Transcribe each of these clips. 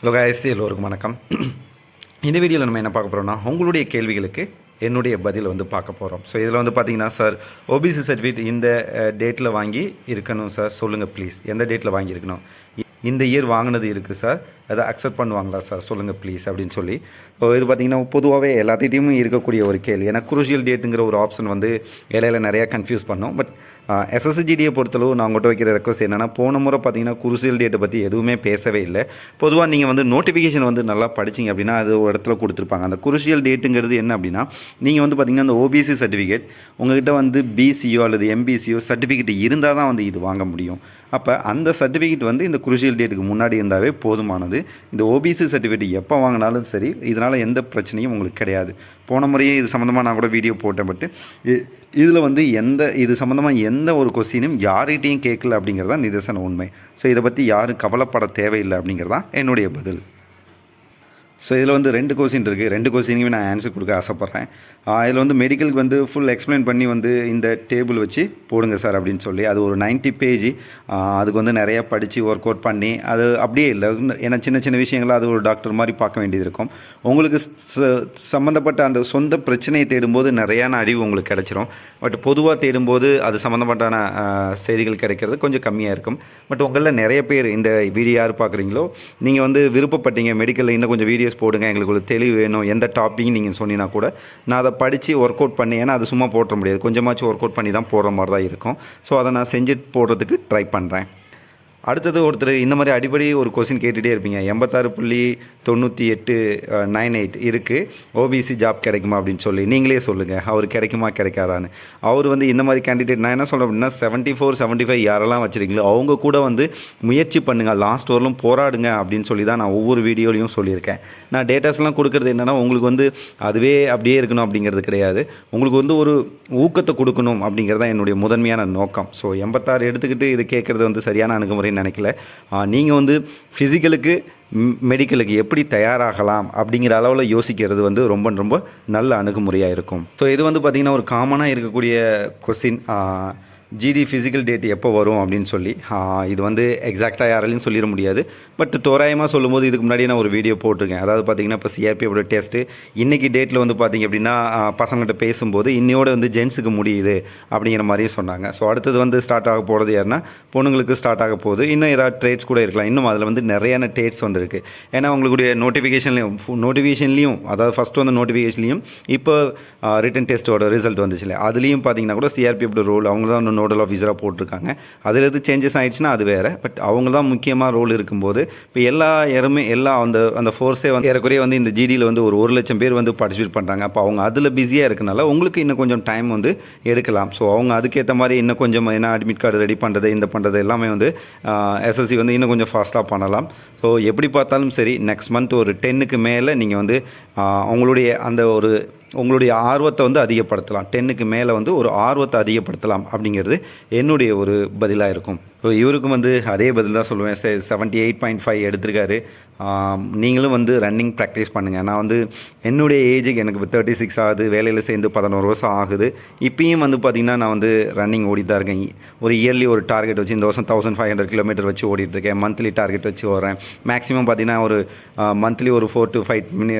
Hello guys எல்லோருக்கும் வணக்கம். இந்த வீடியோவில் நம்ம என்ன பார்க்க போகிறோம்னா உங்களுடைய கேள்விகளுக்கு என்னுடைய பதில் வந்து பார்க்க போகிறோம் ஸோ இதில் வந்து பார்த்தீங்கன்னா சார் ஓபிசி சர்டிஃபிகேட் இந்த டேட்டில் வாங்கி இருக்கணும் சார் சொல்லுங்கள் ப்ளீஸ் எந்த டேட்டில் வாங்கியிருக்கணும் இ- இந்த இயர் வாங்கினது இருக்குது சார் அதை அக்செப்ட் பண்ணுவாங்களா சார் சொல்லுங்கள் ப்ளீஸ் அப்படின்னு சொல்லி. ஸோ இது பார்த்தீங்கன்னா பொதுவாகவே எல்லாத்திட்டையும் இருக்கக்கூடிய ஒரு கேள்வி. ஏன்னா குரூஷியல் டேட்டுங்கிற ஒரு ஆப்ஷன் வந்து இடையில நிறையா கன்ஃபியூஸ் பண்ணோம். பட் எஸ்எஸ்ஜிடியை பொறுத்தளவு நான் உங்கள்கிட்ட வைக்கிற ரெக்வஸ்ட் என்னென்னா போன முறை பார்த்தீங்கன்னா குருசியல் டேட்டை பற்றி எதுவுமே பேசவே இல்லை. பொதுவாக நீங்கள் வந்து நோட்டிஃபிகேஷன் வந்து நல்லா படிச்சீங்க அப்படின்னா அது ஒரு இடத்துல கொடுத்துருப்பாங்க. அந்த குருசியல் டேட்டுங்கிறது என்ன அப்படின்னா நீங்கள் வந்து பார்த்தீங்கன்னா அந்த ஓபிசி சர்டிஃபிகேட் உங்கள்கிட்ட வந்து பிசியோ அல்லது எம்பிசியோ சர்டிஃபிகேட் இருந்தால் தான் வந்து இது வாங்க முடியும். அப்போ அந்த சர்டிஃபிகேட் வந்து இந்த குருசியல் டேட்டுக்கு முன்னாடி இருந்தாவே போதுமானது. இந்த ஓபிசி சர்டிஃபிகேட் எப்போ வாங்கினாலும் சரி இதனால் எந்த பிரச்சனையும் உங்களுக்கு கிடையாது. போன முறையே இது சம்மந்தமாக நான் கூட வீடியோ போட்டேன் பட்டு இதில் வந்து எந்த இது சம்மந்தமாக எந்த ஒரு கொஸ்டினும் யார்கிட்டையும் கேட்கல அப்படிங்கிறது தான் நிதர்சன உண்மை. ஸோ இதை பற்றி யாரும் கவலைப்பட தேவையில்லை அப்படிங்கிறது தான் என்னுடைய பதில். ஸோ இதில் வந்து ரெண்டு கொஸ்டின் இருக்குது ரெண்டு கொஸ்டினுக்குமே நான் ஆன்சர் கொடுக்க ஆசைப்பட்றேன். இதில் வந்து மெடிக்கலுக்கு வந்து ஃபுல் எக்ஸ்பிளைன் பண்ணி வந்து இந்த டேபிள் வச்சு போடுங்க சார் அப்படின்னு சொல்லி. அது ஒரு 90 பேஜ் அதுக்கு வந்து நிறையா படித்து ஒர்க் அவுட் பண்ணி அது அப்படியே இல்லை. ஏன்னா சின்ன சின்ன விஷயங்களை அது ஒரு டாக்டர் மாதிரி பார்க்க வேண்டியது இருக்கும். உங்களுக்கு ச- சம்மந்தப்பட்ட அந்த சொந்த பிரச்சனையை தேடும்போது நிறையான அறிவு உங்களுக்கு கிடைச்சிரும். பட் பொதுவாக தேடும்போது அது சம்மந்தப்பட்டான செய்திகள் கிடைக்கிறது கொஞ்சம் கம்மியாக இருக்கும். பட் உங்களில் நிறைய பேர் இந்த வீடியோ யார் பார்க்குறீங்களோ நீங்கள் வந்து விருப்பப்பட்டீங்க மெடிக்கலில் இன்னும் கொஞ்சம் வீடியோஸ் போடுங்க. எங்களுக்கு ஒரு தெளிவு வேணும். எந்த டாப்பிக் நீங்கள் சொன்னீங்கன்னா கூட நான் அதை படித்து ஒர்க் அவுட் பண்ணி ஏன்னா அது சும்மா போட்டுற முடியாது. கொஞ்சமாச்சும் ஒர்க் அவுட் பண்ணி தான் போடுற மாதிரி தான் இருக்கும். ஸோ அதை நான் செஞ்சு போடுறதுக்கு ட்ரை பண்ணுறேன் அடுத்தது ஒருத்தர் இந்த மாதிரி அடிப்படை ஒரு கொஸ்டின் கேட்டுகிட்டே இருப்பீங்க. எண்பத்தாறு புள்ளி தொண்ணூற்றி எட்டு நைன் எயிட் இருக்குது ஓபிசி ஜாப் கிடைக்குமா அப்படின்னு சொல்லி நீங்களே சொல்லுங்கள் அவர் கிடைக்குமா கிடைக்காதான்னு. அவர் வந்து இந்த மாதிரி கேண்டிடேட் நான் என்ன சொல்கிறேன் அப்படின்னா செவன்ட்டி ஃபோர் செவன்ட்டி ஃபைவ் யாரெல்லாம் வச்சுருக்கீங்களோ அவங்க கூட வந்து முயற்சி பண்ணுங்கள் லாஸ்ட் வரலும் போராடுங்க அப்படின்னு சொல்லி தான் நான் ஒவ்வொரு வீடியோலையும் சொல்லியிருக்கேன். நான் டேட்டாஸ்லாம் கொடுக்குறது என்னென்னா உங்களுக்கு வந்து அதுவே அப்படியே இருக்கணும் அப்படிங்கிறது கிடையாது. உங்களுக்கு வந்து ஒரு ஊக்கத்தை கொடுக்கணும் அப்படிங்கிறது தான் என்னுடைய முதன்மையான நோக்கம். ஸோ எண்பத்தாறு எடுத்துக்கிட்டு இது கேட்குறது வந்து சரியான அணுகுமுறை நினைக்கல. நீங்கள் வந்து ஃபிசிக்கலுக்கு மெடிக்கலுக்கு எப்படி தயாராகலாம் அப்படிங்கிற அளவில் யோசிக்கிறது வந்து ரொம்ப ரொம்ப நல்ல அணுகுமுறையாக இருக்கும். ஸோ இது வந்து பார்த்திங்கன்னா ஒரு காமனாக இருக்கக்கூடிய கொஸ்டின் ஜிடி ஃபிசிக்கல் டேட் எப்போ வரும் அப்படின்னு சொல்லி இது வந்து எக்ஸாக்டாக யாராலையும் சொல்லிட முடியாது. பட் தோராயமாக சொல்லும்போது இதுக்கு முன்னாடி நான் ஒரு வீடியோ போட்டிருக்கேன். அதாவது பார்த்திங்கன்னா இப்போ சிஆர்பியோட டெஸ்ட்டு இன்றைக்கி டேட்டில் வந்து பார்த்தீங்க அப்படின்னா பசங்கள்கிட்ட பேசும்போது இன்னையோட வந்து ஜென்ஸுக்கு முடியுது அப்படிங்கிற மாதிரியும் சொன்னாங்க. ஸோ அடுத்தது வந்து ஸ்டார்ட் ஆக போகிறது யாருன்னா பொண்ணுங்களுக்கு ஸ்டார்ட் ஆக போகுது. இன்னும் ஏதாவது ட்ரேட்ஸ் கூட இருக்கலாம். இன்னும் அதில் வந்து நிறையான டேட்ஸ் வந்திருக்கு. ஏன்னா உங்களுடைய நோட்டிஃபிகேஷன்லையும் நோட்டிஃபிகேஷன்லையும் அதாவது ஃபஸ்ட்டு வந்து நோட்டிஃபிகேஷன்லையும் இப்போ ரிட்டன் டெஸ்ட்டோட ரிசல்ட் வந்துச்சு இல்லையா அதுலேயும் பார்த்திங்கன்னா கூட சிஆர்பியோட ரோல் அவங்க தான் நோடல் ஆஃபீஸராக போட்டிருக்காங்க. அதில் எது சேஞ்சஸ் ஆயிடுச்சுன்னா அது வேறு. பட் அவங்க தான் முக்கியமாக ரோல் இருக்கும்போது இப்போ எல்லா யாருமே எல்லா அந்த அந்த ஃபோர்ஸே வந்து ஏறக்குறைய வந்து இந்த ஜிடியில் வந்து ஒரு ஒரு லட்சம் பேர் வந்து பார்ட்டிசிபேட் பண்ணுறாங்க அப்போ அவங்க அதில் பிஸியாக இருக்கனால உங்களுக்கு இன்னும் கொஞ்சம் டைம் வந்து எடுக்கலாம். ஸோ அவங்க அதுக்கேற்ற மாதிரி இன்னும் கொஞ்சம் என்ன அட்மிட் கார்டு ரெடி பண்ணுறது இந்த பண்ணுறது எல்லாமே வந்து எஸ்எஸ்சி வந்து இன்னும் கொஞ்சம் ஃபாஸ்ட்டாக பண்ணலாம். ஸோ எப்படி பார்த்தாலும் சரி நெக்ஸ்ட் மந்த் ஒரு டென்னுக்கு மேலே நீங்கள் வந்து அவங்களுடைய அந்த ஒரு உங்களுடைய ஆர்வத்தை வந்து அதிகப்படுத்தலாம். டென்னுக்கு மேலே வந்து ஒரு ஆர்வத்தை அதிகப்படுத்தலாம் அப்படிங்கிறது என்னுடைய ஒரு பதிலாக இருக்கும். ஸோ இவருக்கும் வந்து அதே பதில் தான் சொல்லுவேன். செவன்ட்டி எயிட் பாயிண்ட் ஃபைவ் எடுத்திருக்காரு. நீங்களும் வந்து ரன்னிங் ப்ராக்டிஸ் பண்ணுங்கள் நான் வந்து என்னுடைய ஏஜுக்கு எனக்கு இப்போ தேர்ட்டி சிக்ஸ் ஆகுது வேலையில் சேர்ந்து பதினோரு வருஷம் ஆகுது. இப்பயும் வந்து பார்த்திங்கன்னா நான் வந்து ரன்னிங் ஓடி தான் இருக்கேன். ஒரு இயர்லி ஒரு டார்கெட் வச்சு இந்த வருஷம் தௌசண்ட் ஃபைவ் ஹண்ட்ரட் கிலோமீட்டர் வச்சு ஓடிட்டுருக்கேன் மந்த்லி டார்கெட் வச்சு ஓடுறேன். மேக்ஸிமம் பார்த்தீங்கன்னா ஒரு மந்த்லி ஒரு four to five mini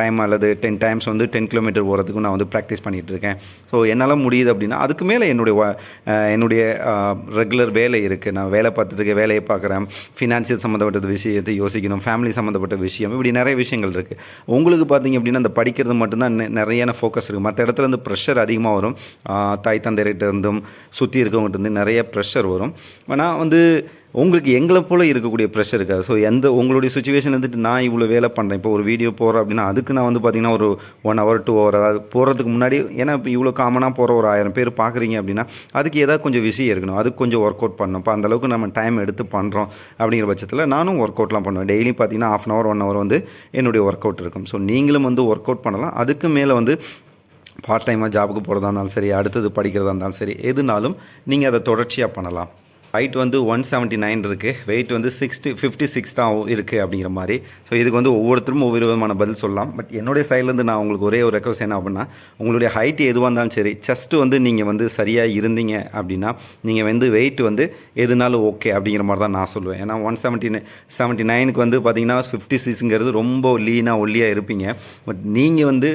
time அல்லது டென் டைம்ஸ் வந்து டென் கிலோமீட்டர் ஓடுறதுக்கும் நான் வந்து ப்ராக்டிஸ் பண்ணிகிட்டு இருக்கேன். ஸோ என்னால் முடியுது அப்படின்னா அதுக்கு மேலே என்னுடைய என்னுடைய ரெகுலர் வேலை இருக்குது நான் வேலை பார்த்துட்டு இருக்கேன் வேலையை பார்க்குறேன். ஃபினான்ஷியல் சம்மந்தப்பட்ட விஷயத்தை யோசிக்கணும். ஃபேமிலி சம்மந்தப்பட்ட விஷயம். இப்படி நிறைய விஷயங்கள் இருக்குது உங்களுக்கு பார்த்தீங்க அப்படின்னா அந்த படிக்கிறது மட்டும்தான் நிறையான ஃபோக்கஸ் இருக்குது மற்ற இடத்துல இருந்து ப்ரெஷர் அதிகமாக வரும். தாய் தந்தையிட்ட இருந்தும் சுற்றி இருக்கவங்ககிட்ட இருந்து நிறைய ப்ரெஷர் வரும். ஆனால் வந்து உங்களுக்கு எங்களை போல் இருக்கக்கூடிய ப்ரெஷர் இருக்காது. ஸோ எந்த உங்களுடைய சுச்சுவேஷன் வந்துட்டு நான் இவ்வளோ வேலை பண்ணுறேன் இப்போ ஒரு வீடியோ போகிறேன் அப்படின்னா அதுக்கு நான் வந்து பார்த்திங்கன்னா ஒரு ஒன் ஹவர் டூ ஹவர் அதாவது போகிறதுக்கு முன்னாடி ஏன்னா இப்போ இவ்வளோ காமனாக போகிற ஒரு ஆயிரம் பேர் பார்க்குறீங்க அப்படின்னா அதுக்கு ஏதாவது கொஞ்சம் விஷயம் இருக்கணும். அதுக்கு கொஞ்சம் ஒர்க் அவுட் பண்ணணும் இப்போ அந்தளவுக்கு நம்ம டைம் எடுத்து பண்ணுறோம் அப்படிங்கிற பட்சத்தில் நானும் ஒர்க் அவுட்லாம் பண்ணுவேன். டெய்லி பார்த்தீங்கன்னா half an hour one hour வந்து என்னுடைய ஒர்க் அவுட் இருக்கும். ஸோ நீங்களும் வந்து ஒர்க் அவுட் பண்ணலாம். அதுக்கு மேலே வந்து பார்ட் டைமாக ஜாபுக்கு போகிறதா இருந்தாலும் சரி அடுத்தது படிக்கிறதா இருந்தாலும் சரி எதுனாலும் நீங்கள் அதை தொடர்ச்சியாக பண்ணலாம். ஹைட் வந்து ஒன் செவன்ட்டி நைன் இருக்குது வெயிட் வந்து சிக்ஸ்டி ஃபிஃப்டி சிக்ஸ் தான் இருக்குது அப்படிங்கிற மாதிரி. ஸோ இதுக்கு வந்து ஒவ்வொருத்தரும் ஒவ்வொரு விதமான பதில் சொல்லலாம். பட் என்னுடைய சைட்லேருந்து நான் உங்களுக்கு ஒரே ஒரு ரெக்வஸ்ட் என்ன அப்படின்னா உங்களுடைய ஹைட் எதுவாக இருந்தாலும் சரி செஸ்ட்டு வந்து நீங்கள் வந்து சரியாக இருந்தீங்க அப்படின்னா நீங்கள் வந்து வெயிட் வந்து எதுனாலும் ஓகே அப்படிங்கிற மாதிரி தான் நான் சொல்லுவேன். ஏன்னா ஒன் செவன்ட்டி செவன்ட்டி நைனுக்கு வந்து பார்த்தீங்கன்னா ஃபிஃப்டி சிக்ஸுங்கிறது ரொம்ப லீனாக ஒல்லியாக இருப்பீங்க. பட் நீங்கள் வந்து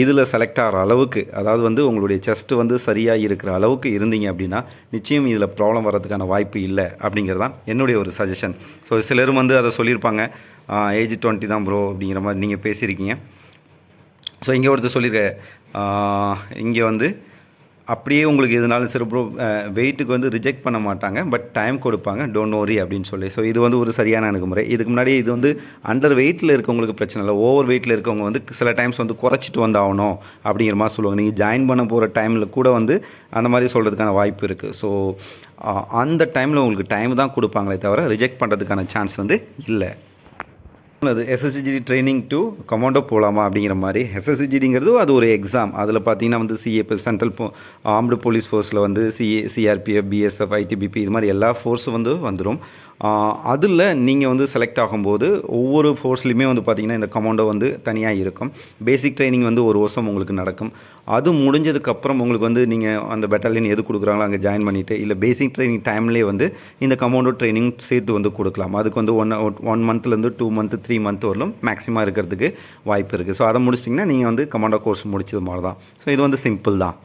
இதில் செலக்ட் ஆகிற அளவுக்கு அதாவது வந்து உங்களுடைய செஸ்ட்டு வந்து சரியாக இருக்கிற அளவுக்கு இருந்தீங்க அப்படின்னா நிச்சயம் இதில் ப்ராப்ளம் வர்றதுக்கான வாய்ப்பு இல்லை அப்படிங்கிறது தான் என்னுடைய ஒரு சஜஷன் ஸோ சிலரும் வந்து அதை சொல்லியிருப்பாங்க. ஏஜ் டுவெண்ட்டி தான் ப்ரோ அப்படிங்கிற மாதிரி நீங்கள் பேசியிருக்கீங்க. ஸோ இங்கே ஒருத்தர் சொல்லியிருக்க இங்கே வந்து அப்படியே உங்களுக்கு எதுனாலும் சரி ப்ரோ வெயிட்டுக்கு வந்து ரிஜெக்ட் பண்ண மாட்டாங்க பட் டைம் கொடுப்பாங்க. டோன்ட் நோரி அப்படின்னு சொல்லி. ஸோ இது வந்து ஒரு சரியான அணுகுமுறை. இதுக்கு முன்னாடி இது வந்து அண்டர் வெயிட்டில் இருக்கவங்களுக்கு பிரச்சனை இல்லை. ஓவர் வெயிட்டில் இருக்கவங்க வந்து சில டைம்ஸ் வந்து குறைச்சிட்டு வந்தாகணும் அப்படிங்கிற மாதிரி சொல்லுவாங்க. நீங்கள் ஜாயின் பண்ண போகிற டைமில் கூட வந்து அந்த மாதிரி சொல்கிறதுக்கான வாய்ப்பு இருக்குது ஸோ அந்த டைமில் உங்களுக்கு டைம் தான் கொடுப்பாங்களே தவிர ரிஜெக்ட் பண்ணுறதுக்கான சான்ஸ் வந்து இல்லை. அது எஸ்எஸ்சிஜிடி ட்ரைனிங் டு கமாண்டோ போகலாமா அப்படிங்கிற மாதிரி. எஸ்எஸ்சிஜிடிங்கிறது அது ஒரு எக்ஸாம் அதில் பார்த்தீங்கன்னா வந்து சிஏ சென்ட்ரல் போ ஆர்ம்டு போலீஸ் ஃபோர்ஸில் வந்து சிஏ சிஆர்பிஎஃப் பிஎஸ்எஃப் ஐடிபிபி இது மாதிரி எல்லா ஃபோர்ஸும் வந்து வந்துடும் அதில் நீங்கள் வந்து செலக்ட் ஆகும்போது ஒவ்வொரு ஃபோர்ஸ்லையுமே வந்து பார்த்திங்கன்னா இந்த கமாண்டோ வந்து தனியாக இருக்கும். பேசிக் ட்ரைனிங் வந்து ஒரு வருஷம் உங்களுக்கு நடக்கும். அது முடிஞ்சதுக்கப்புறம் உங்களுக்கு வந்து நீங்கள் அந்த பெட்டாலியன் எது கொடுக்குறாங்களோ அங்கே ஜாயின் பண்ணிவிட்டு இல்லை பேசிக் ட்ரைனிங் டைம்லேயே வந்து இந்த கமாண்டோ ட்ரைனிங் சேர்த்து வந்து கொடுக்கலாம். அதுக்கு வந்து ஒன் ஒன் மந்த்லேருந்து டூ மந்த் த்ரீ மந்த் வரலும் மேக்ஸிமம் இருக்கிறதுக்கு வாய்ப்பு இருக்குது ஸோ அதை முடிச்சிட்டிங்கன்னா நீங்கள் வந்து கமாண்டோ கோர்ஸ் முடிச்சது மாதிரி தான் ஸோ இது வந்து சிம்பிள் தான்.